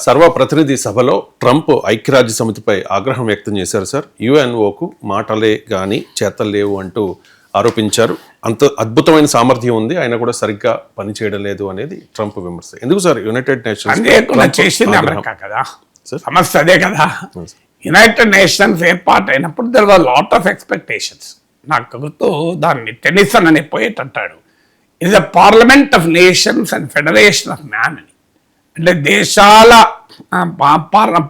సర్వప్రతినిధి సభలో ట్రంప్ ఐక్యరాజ్య సమితిపై ఆగ్రహం వ్యక్తం చేశారు సార్. యుఎన్ఓకు మాటలే గాని చేతలు లేవు అంటూ ఆరోపించారు. అంత అద్భుతమైన సామర్థ్యం ఉంది ఆయన కూడా సరిగ్గా పనిచేయడం లేదు అనేది ట్రంప్ విమర్శ. ఎందుకు సార్? యునైటెడ్ నేషన్స్ చేసింది అమెరికా కదా? సార్. సమస్య అదే కదా? యునైటెడ్ నేషన్స్ ఏర్పాటు అయినప్పుడు there was lot of expectations నాకు గుర్తు దాన్ని టెన్నిసన్ అనే పోయేట్ అంటాడు is the parliament of nations and federation of man అని. అంటే దేశాల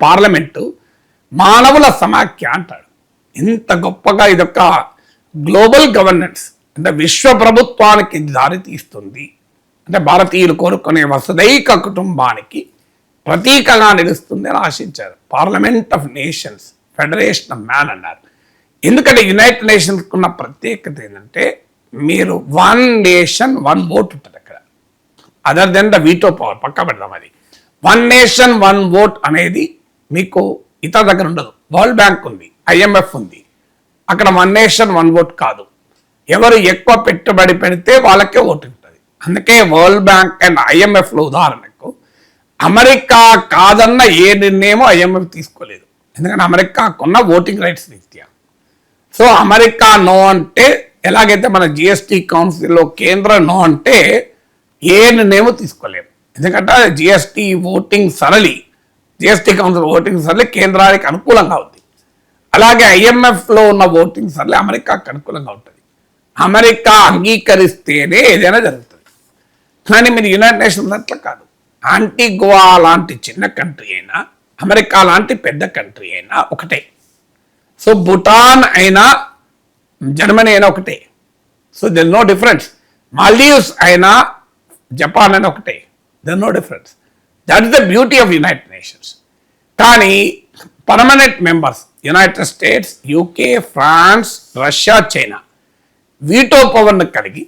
పార్లమెంటు మానవుల సమాఖ్య అంటాడు. ఇంత గొప్పగా ఇదొక గ్లోబల్ గవర్నెన్స్ అంటే విశ్వ ప్రభుత్వానికి దారి తీస్తుంది. అంటే భారతీయులు కోరుకునే వసుదైక కుటుంబానికి ప్రతీకగా నిలుస్తుంది అని ఆశించారు. Parliament of nations federation of man అన్నారు. ఎందుకంటే యునైటెడ్ నేషన్స్కి ఉన్న ప్రత్యేకత ఏంటంటే మీరు వన్ నేషన్ వన్ ఓట్ ఉంటుంది అక్కడ. Other than the veto power పక్క పెడదాం అది. వన్ నేషన్ వన్ ఓట్ అనేది మీకు ఇతర దగ్గర ఉండదు. వరల్డ్ బ్యాంక్ ఉంది ఐఎంఎఫ్ ఉంది. అక్కడ వన్ నేషన్ వన్ ఓట్ కాదు. ఎవరు ఎక్కువ పెట్టుబడి పెడితే వాళ్ళకే ఓటు ఉంటుంది. అందుకే వరల్డ్ బ్యాంక్ అండ్ ఐఎంఎఫ్లో ఉదాహరణకు అమెరికా కాదన్న ఏ నిర్ణయమో ఐఎంఎఫ్ తీసుకోలేదు. ఎందుకంటే అమెరికాకున్న ఓటింగ్ రైట్స్ రీత్యా సో అమెరికా నో అంటే ఎలాగైతే మన జిఎస్టి కౌన్సిల్లో కేంద్ర నో అంటే ఏ నిర్ణయం తీసుకోలేము ఎందుకంటే జిఎస్టి ఓటింగ్ సరళి జిఎస్టి కౌన్సిల్ ఓటింగ్ సరళి కేంద్రానికి అనుకూలంగా ఉంది. అలాగే ఐఎంఎఫ్లో ఉన్న ఓటింగ్ సరళి అమెరికాకి అనుకూలంగా ఉంటుంది. అమెరికా అంగీకరిస్తేనే ఏదైనా జరుగుతుంది. కానీ మీరు యునైటెడ్ నేషన్స్ అట్లా కాదు. ఆంటిగ్వా లాంటి చిన్న కంట్రీ అయినా అమెరికా లాంటి పెద్ద కంట్రీ అయినా ఒకటే. సో భూటాన్ అయినా జర్మనీ అయినా ఒకటే. So then no difference. Maldives అయినా జపాన్ అయినా ఒకటే. Then no difference that is the beauty of United Nations కానీ permanent members United States UK France Russia China veto పవర్ను కలిగి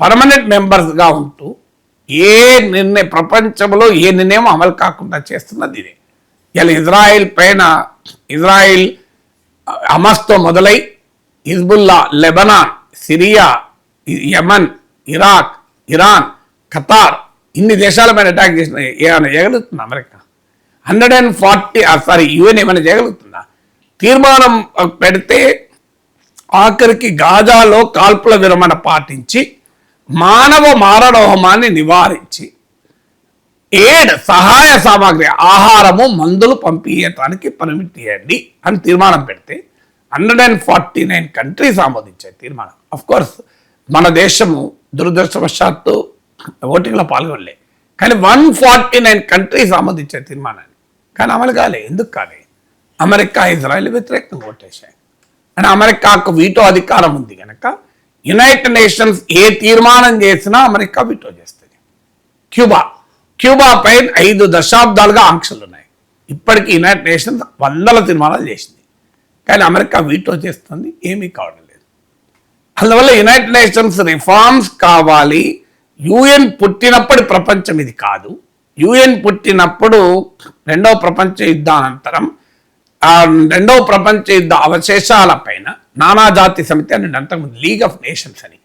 పర్మనెంట్ మెంబర్స్గా ఉంటూ ఏ నిర్ణయం ప్రపంచంలో ఏ నిర్ణయం అమలు కాకుండా చేస్తున్నది ఇదే. ఇలా ఇజ్రాయిల్ పైన ఇజ్రాయిల్ హమాస్తో మొదలై Hezbollah Lebanon Syria Yemen Iraq Iran Qatar ఇన్ని దేశాల పైన అటాక్ చేసిన ఏమైనా చేయగలుగుతుంది America? Hundred and forty sorry UN ఏమైనా చేయగలుగుతుందా? తీర్మానం పెడితే ఆఖరికి గాజాలో కాల్పుల విరమణ పాటించి మానవ మారణోహమాన్ని నివారించి ఏడ్ సహాయ సామాగ్రి ఆహారము మందులు పంపించడానికి పర్మిట్ చేయండి అని తీర్మానం పెడితే hundred and forty nine countries ఆమోదించాయి తీర్మానం. అఫ్ కోర్స్ మన దేశము దురదృష్టవశాత్తు ఓటింగ్లో పాల్గొనలే. కానీ వన్ ఫార్టీ నైన్ కంట్రీస్ ఆమోదించే తీర్మానాన్ని. కానీ అమలు కాలే. ఎందుకు కాలే? అమెరికా ఇజ్రాయెల్ వ్యతిరేకంగా ఓటేశాయి. అంటే అమెరికాకు వీటో అధికారం ఉంది కనుక యునైటెడ్ నేషన్స్ ఏ తీర్మానం చేసినా అమెరికా వీటో చేస్తుంది. క్యూబా. క్యూబా పై ఐదు దశాబ్దాలుగా ఆంక్షలు ఉన్నాయి ఇప్పటికీ యునైటెడ్ నేషన్స్ వందల తీర్మానాలు చేసింది. కానీ అమెరికా వీటో చేస్తుంది. ఏమీ కావడం లేదు. అందువల్ల యునైటెడ్ నేషన్స్ రిఫార్మ్స్ కావాలి. యుఎన్ పుట్టినప్పుడు ప్రపంచం ఇది కాదు. యుఎన్ పుట్టినప్పుడు రెండవ ప్రపంచ యుద్ధానంతరం ఆ రెండవ ప్రపంచ యుద్ధ అవశేషాల పైన నానాజాతి సమితి అని అంతకుముందు లీగ్ ఆఫ్ నేషన్స్ అని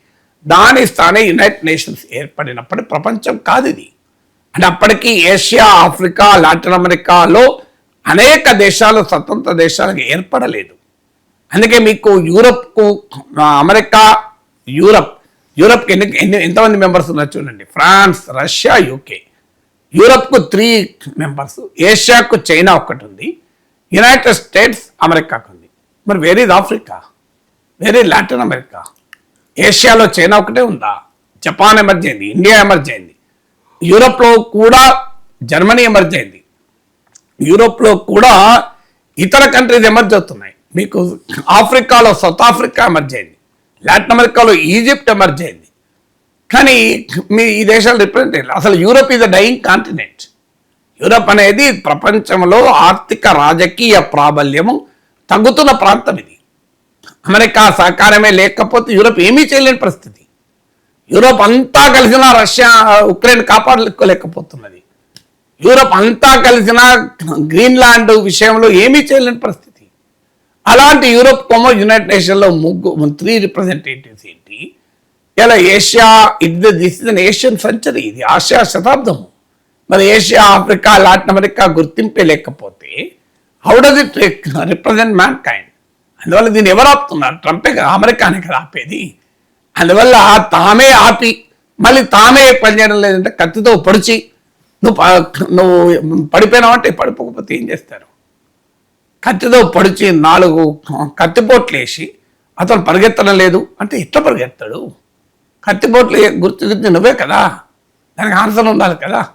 దాని స్థానే యునైటెడ్ నేషన్స్ ఏర్పడినప్పుడు ప్రపంచం కాదు ఇది. అంటే అప్పటికి ఏషియా ఆఫ్రికా లాటిన్ అమెరికాలో అనేక దేశాలు స్వతంత్ర దేశాలకు ఏర్పడలేదు. అందుకే మీకు యూరప్కు అమెరికా యూరప్ యూరప్కి ఎన్ని ఎన్ని ఎంతమంది మెంబర్స్ ఉన్నారు చూడండి. France Russia UK. యూరప్కు three members ఏషియాకు చైనా ఒక్కటి ఉంది యునైటెడ్ స్టేట్స్ అమెరికాకు ఉంది మరి వేరే ఆఫ్రికా వేరే లాటిన్ అమెరికా ఏషియాలో చైనా ఒకటే ఉందా? జపాన్ ఎమర్జ్ అయింది ఇండియా ఎమర్జ్ అయింది. యూరోప్లో కూడా జర్మనీ ఎమర్జ్ అయింది. యూరోప్లో కూడా ఇతర కంట్రీస్ ఎమర్జ్ అవుతున్నాయి. మీకు ఆఫ్రికాలో సౌత్ ఆఫ్రికా ఎమర్జ్ అయింది. లాటిన్ అమెరికాలో ఈజిప్ట్ ఎమర్జ్ అయింది. కానీ మీ ఈ దేశాలు రిప్రజెంట్ అసలు Europe is a dying continent. Europe అనేది ప్రపంచంలో ఆర్థిక రాజకీయ ప్రాబల్యము తగ్గుతున్న ప్రాంతం ఇది. అమెరికా సహకారమే లేకపోతే యూరోప్ ఏమీ చేయలేని పరిస్థితి. యూరోప్ అంతా కలిసిన రష్యా ఉక్రెయిన్ కాపాడలేకపోతున్నది యూరప్ అంతా కలిసిన గ్రీన్లాండ్ విషయంలో ఏమీ చేయలేని పరిస్థితి. అలాంటి యూరోప్ కోమో యునైటెడ్ నేషన్లో ముగ్గు త్రీ రిప్రజెంటేటివ్స్ ఏంటి? ఇలా ఏషియా ఇది this is an Asian century ఇది ఆసియా శతాబ్దము. మరి ఏషియా ఆఫ్రికా లాటిన్ అమెరికా గుర్తింపే లేకపోతే how does it represent mankind అందువల్ల దీన్ని ఎవరు ఆపుతున్నారు? ట్రంపే కదా అమెరికానే కదా ఆపేది. అందువల్ల తామే ఆపి మళ్ళీ తామే పనిచేయడం లేదంటే కత్తితో పొడిచి నువ్వు నువ్వు పడిపోయినావు అంటే పడిపోకపోతే ఏం చేస్తారు? కత్తితో పొడిచి నాలుగు కత్తిపోట్లు వేసి అతను పరిగెత్తడం లేదు. అంటే ఎట్లా పరిగెత్తాడు? కత్తిపోట్లు గుర్తు గుర్తు నువ్వే కదా. దానికి ఆన్సర్ ఉండాలి కదా.